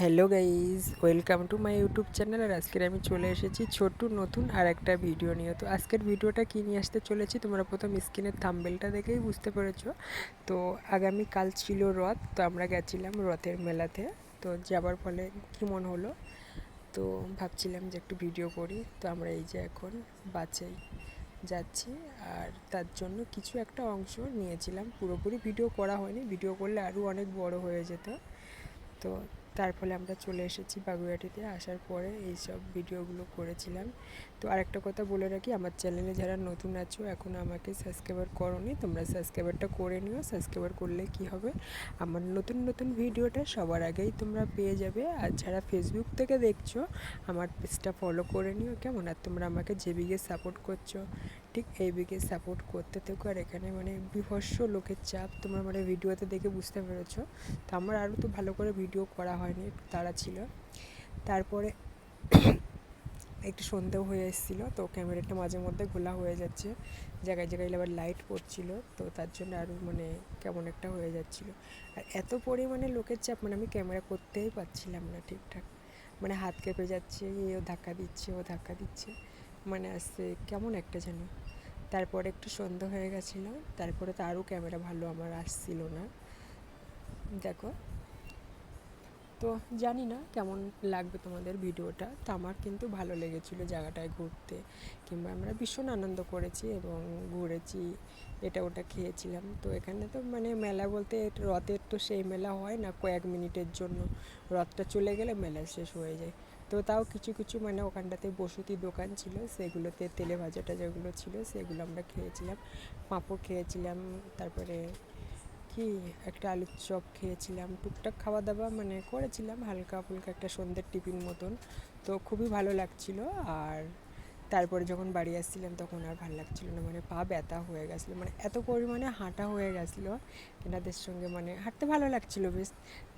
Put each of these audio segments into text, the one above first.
Hello guys welcome to my YouTube channel আর আজকের আমি চলে এসেছি ছোট্ট, নতুন আর একটা ভিডিও নিয়ে। তো আজকের ভিডিওটা কী নিয়ে আসতে চলেছি তোমরা প্রথম স্ক্রিনের থাম্বেলটা দেখেই বুঝতে পেরেছ। তো আগামী কাল ছিল রথ, তো আমরা গেছিলাম রথের মেলাতে, তো যাবার ফলে কী মনে হলো? তো ভাবছিলাম যে একটু ভিডিও করি, তো আমরা এই যে এখন বাচাই যাচ্ছি আর তার জন্য কিছু একটা অংশ নিয়েছিলাম। পুরোপুরি ভিডিও করা হয়নি, ভিডিও করলে আরও অনেক বড় হয়ে যেত। তো তার ফলে আমরা চলে এসেছি বাগুইয়াটিতে আসার পরে এই সব ভিডিওগুলো করেছিলাম। তো আরেকটা কথা বলে রাখি, আমার চ্যানেলে যারা নতুন আছো, এখন আমাকে সাবস্ক্রাইবার করোনি, তোমরা সাবস্ক্রাইবারটা করে নিও। সাবস্ক্রাইবার করলে কি হবে? আমার নতুন নতুন ভিডিওটা সবার আগেই তোমরা পেয়ে যাবে। আর যারা ফেসবুক থেকে দেখছ, আমার পেজটা ফলো করে নিও, কেমন? আর তোমরা আমাকে যে সাপোর্ট করছ ঠিক এই বিঘে সাপোর্ট করতে থেকো। আর এখানে মানে বিভৎস লোকের চাপ তোমরা মানে ভিডিওতে দেখে বুঝতে পেরেছ। তো আমার আরও তো ভালো করে ভিডিও করা হয়নি তাড়া ছিল। তারপরে একটু সন্ধেও হয়ে এসেছিল, তো ক্যামেরাটা মাঝে মধ্যে ঘোলা হয়ে যাচ্ছে। জায়গায় জায়গায় আবার লাইট পড়ছিল, তো তার জন্য আরও মানে কেমন একটা হয়ে যাচ্ছিল। আর এত পরিমাণে লোকের চাপ মানে আমি ক্যামেরা করতেই পারছিলাম না ঠিকঠাক। মানে হাত কেঁপে যাচ্ছে এও ধাক্কা দিচ্ছে, ও ধাক্কা দিচ্ছে। মানে আসছে কেমন একটা যেন। তারপরে একটু সন্ধ্যা হয়ে গেছিল, তারপরে তো আরও ক্যামেরা ভালো আমার আসছিল না। দেখো। তো জানি না কেমন লাগবে তোমাদের ভিডিওটা। তো আমার কিন্তু ভালো লেগেছিল জায়গাটায় ঘুরতে। কিংবা আমরা ভীষণ আনন্দ করেছি এবং ঘুরেছি, এটা ওটা খেয়েছিলাম। তো এখানে তো মানে মেলা বলতে রথের তো সেই মেলা হয় না, কয়েক মিনিটের জন্য। রথটা চলে গেলে মেলা শেষ হয়ে যায়। তো তাও কিছু কিছু মানে ওখানটাতে বসতি দোকান ছিল, সেগুলোতে তেলে ভাজাটা যেগুলো ছিল, সেগুলো আমরা খেয়েছিলাম। পাঁপড় খেয়েছিলাম, তারপরে কি একটা আলুর চপ খেয়েছিলাম, টুকটাক খাওয়া দাওয়া মানে করেছিলাম হালকা ফুলকা একটা সন্ধ্যের টিফিন মতন। তো খুবই ভালো লাগছিল আর তারপরে যখন বাড়ি আসছিলাম তখন আর ভালো লাগছিল না মানে পা ব্যথা হয়ে গেছিল মানে এত পরিমাণে হাঁটা হয়ে গেছিল এনাদের সঙ্গে মানে হাঁটতে ভালো লাগছিল বেশ।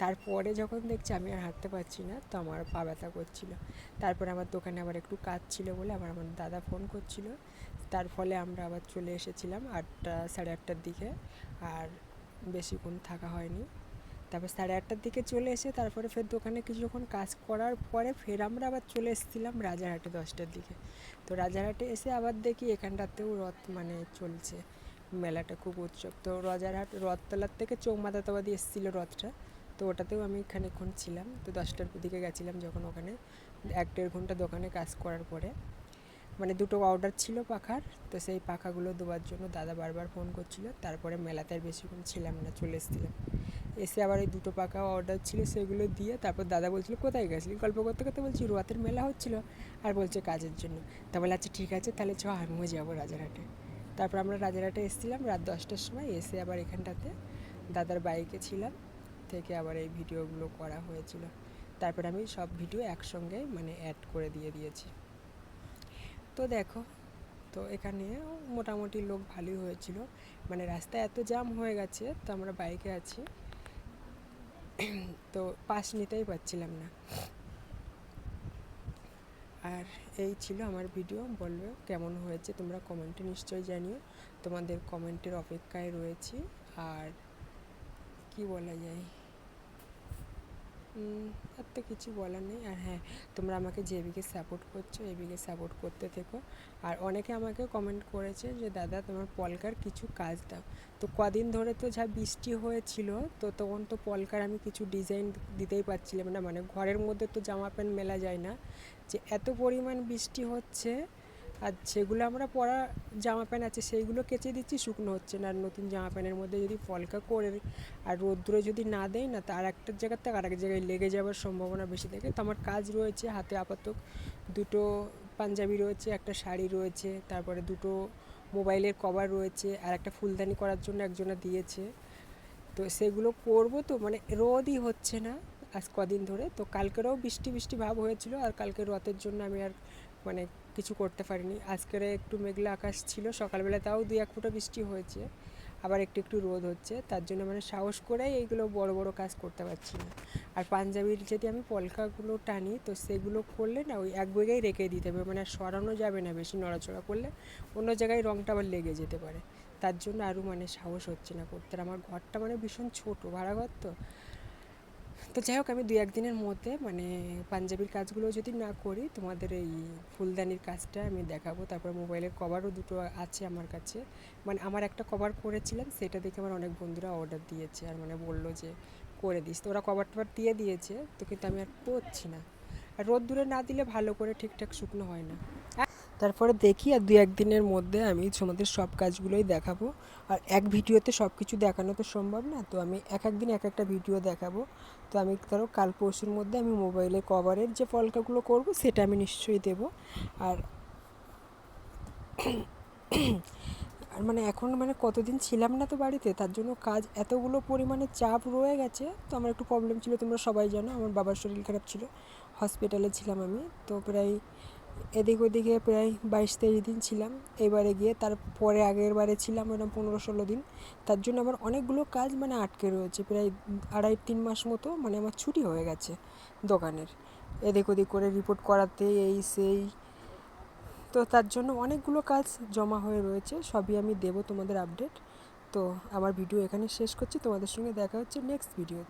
তারপরে যখন দেখছি আমি আর হাঁটতে পারছি না, তো আমার পা ব্যথা করছিল। তারপরে আমার দোকানে আবার একটু কাজ ছিল বলে আবার আমার দাদা ফোন করছিল। তার ফলে আমরা আবার চলে এসেছিলাম আটটা, সাড়ে আটটার দিকে। আর বেশিক্ষণ থাকা হয়নি। তারপর সাড়ে আটটার দিকে চলে এসে তারপরে ফের দোকানে কিছুক্ষণ কাজ করার পরে ফের আমরা আবার চলে এসেছিলাম রাজারহাটে দশটার দিকে। তো রাজারহাটে এসে আবার দেখি এখানটাতেও রথ মানে চলছে, মেলাটা খুব উৎসব। তো রাজারহাট রথতলার থেকে চৌমাথাতাবাদি এসেছিল রথটা, তো ওটাতেও আমি খানিকক্ষণ ছিলাম। তো দশটার দিকে গেছিলাম যখন ওখানে, এক দেড় ঘণ্টা দোকানে কাজ করার পরে। মানে দুটো অর্ডার ছিল পাখার, তো সেই পাখাগুলো দেওয়ার জন্য দাদা বারবার ফোন করছিল। তারপরে মেলাতে আর বেশিক্ষণ ছিলাম না, চলে এসেছিলাম। এসে আবার ওই দুটো পাখা অর্ডার ছিল সেগুলো দিয়ে তারপর দাদা বলছিল, কোথায় গেছিলি? গল্প করতে করতে বলছি রথের মেলা হচ্ছিল। আর বলছে, কাজের জন্য। তা বলে আচ্ছা ঠিক আছে, তাহলে চ, আমিও যাব রাজারহাটে। তারপর আমরা রাজারহাটে এসেছিলাম, রাত দশটার সময় এসে আবার এখানটাতে দাদার বাইকে ছিলাম, থেকে আবার এই ভিডিওগুলো করা হয়েছিল। তারপর আমি সব ভিডিও একসঙ্গে মানে অ্যাড করে দিয়ে দিয়েছি। তো দেখো, তো এখানে মোটামুটি লোক ভালোই হয়েছিল। মানে রাস্তায় এত জাম হয়ে গেছে, তো আমরা বাইকে আছি। তো পাস নিতেই পারছিলাম না। আর এই ছিল আমার ভিডিও, বলবে কেমন হয়েছে তোমরা কমেন্টে নিশ্চয়ই জানিও। তোমাদের কমেন্টের অপেক্ষায় রয়েছি। আর কি বলা যায়? আর তো কিছু বলার নেই। আর হ্যাঁ তোমরা আমাকে যে বিকে সাপোর্ট করছ, এবিকে সাপোর্ট করতে থেকো। আর অনেকে আমাকে কমেন্ট করেছে যে, দাদা, তোমার পলকার কিছু কাজ দাও। তো কদিন ধরে তো যা বৃষ্টি হয়েছিল, তো তখন তো পলকার আমি কিছু ডিজাইন দিতেই পারছিলাম না। মানে ঘরের মধ্যে তো জামা প্যান্ট মেলা যায় না। যে এত পরিমাণ বৃষ্টি হচ্ছে আর যেগুলো আমরা পরা জামা প্যান্ট আছে, সেইগুলো কেচে দিচ্ছি, শুকনো হচ্ছে না। আর নতুন জামা প্যান্টের মধ্যে যদি ফলকা করে আর রোদ্দুরে যদি না দেয় না, তো আর একটা জায়গার থেকে আরেক জায়গায় লেগে যাওয়ার সম্ভাবনা বেশি থাকে। তো আমার কাজ রয়েছে, হাতে আপাতত দুটো পাঞ্জাবি রয়েছে, একটা শাড়ি রয়েছে, তারপরে দুটো মোবাইলের কভার রয়েছে আর একটা ফুলদানি করার জন্য একজনা দিয়েছে। তো সেগুলো করব তো মানে রোদই হচ্ছে না আজ কদিন ধরে। তো কালকেরও বৃষ্টি বৃষ্টি ভাব হয়েছিল আর কালকে রথের জন্য আমি আর মানে কিছু করতে পারিনি। আজকের একটু মেঘলা আকাশ ছিল, সকালবেলা তাও দুই এক ফুটো বৃষ্টি হয়েছে। আবার একটু একটু রোদ হচ্ছে। তার জন্য মানে সাহস করেই এইগুলো বড় বড় কাজ করতে পারছি না। আর পাঞ্জাবির যদি আমি পলকাগুলো টানি, তো সেগুলো করলে না ওই এক জায়গায় রেখে দিতে হবে। মানে সরানো যাবে না বেশি নড়াচড়া করলে। অন্য জায়গায় রঙটা আবার লেগে যেতে পারে। তার জন্য আরও মানে সাহস হচ্ছে না করতে। আমার ঘরটা মানে ভীষণ ছোটো। ভাড়া ঘর তো। তো যাই হোক, আমি দুই একদিনের মধ্যে মানে পাঞ্জাবির কাজগুলো যদি না করি, তোমাদের এই ফুলদানির কাজটা আমি দেখাবো। তারপর মোবাইলের কভারও দুটো আছে আমার কাছে। মানে আমার একটা কভার করেছিলাম, সেটা দেখে আমার অনেক বন্ধুরা অর্ডার দিয়েছে আর মানে বলল যে, করে দিস। তো ওরা কভার টভার দিয়ে দিয়েছে, তো কিন্তু আমি আর পরছি না। আর রোদ দূরে না দিলে ভালো করে ঠিকঠাক শুকনো হয় না। তারপরে দেখি আর দু একদিনের মধ্যে আমি তোমাদের সব কাজগুলোই দেখাবো। আর এক ভিডিওতে সব কিছু দেখানো তো সম্ভব না, তো আমি এক এক দিন এক একটা ভিডিও দেখাবো। তো আমি ধরো কাল পরশুর মধ্যে আমি মোবাইলে কভারের যে ফলকাগুলো করব সেটা আমি নিশ্চয়ই দেব। আর আর মানে এখন মানে কতদিন ছিলাম না তো বাড়িতে, তার জন্য কাজ এতগুলো পরিমাণে চাপ রয়ে গেছে, তো আমার একটু প্রবলেম ছিল, তোমরা সবাই জানো, আমার বাবার শরীর খারাপ ছিল হসপিটালে ছিলাম আমি, তো প্রায় এদিক ওদিকে প্রায় বাইশ তেইশ দিন ছিলাম। এবারে গিয়ে তারপরে আগের বারে ছিলাম এরকম পনেরো ষোলো দিন। তার জন্য আমার অনেকগুলো কাজ মানে আটকে রয়েছে। প্রায় আড়াই তিন মাস মতো মানে আমার ছুটি হয়ে গেছে দোকানের। এদিক ওদিক করে রিপোর্ট করাতে এই সেই। তো তার জন্য অনেকগুলো কাজ জমা হয়ে রয়েছে। সবই আমি দেবো তোমাদের আপডেট তো আমার ভিডিও এখানে শেষ করছি। তোমাদের সঙ্গে দেখা হচ্ছে নেক্সট ভিডিও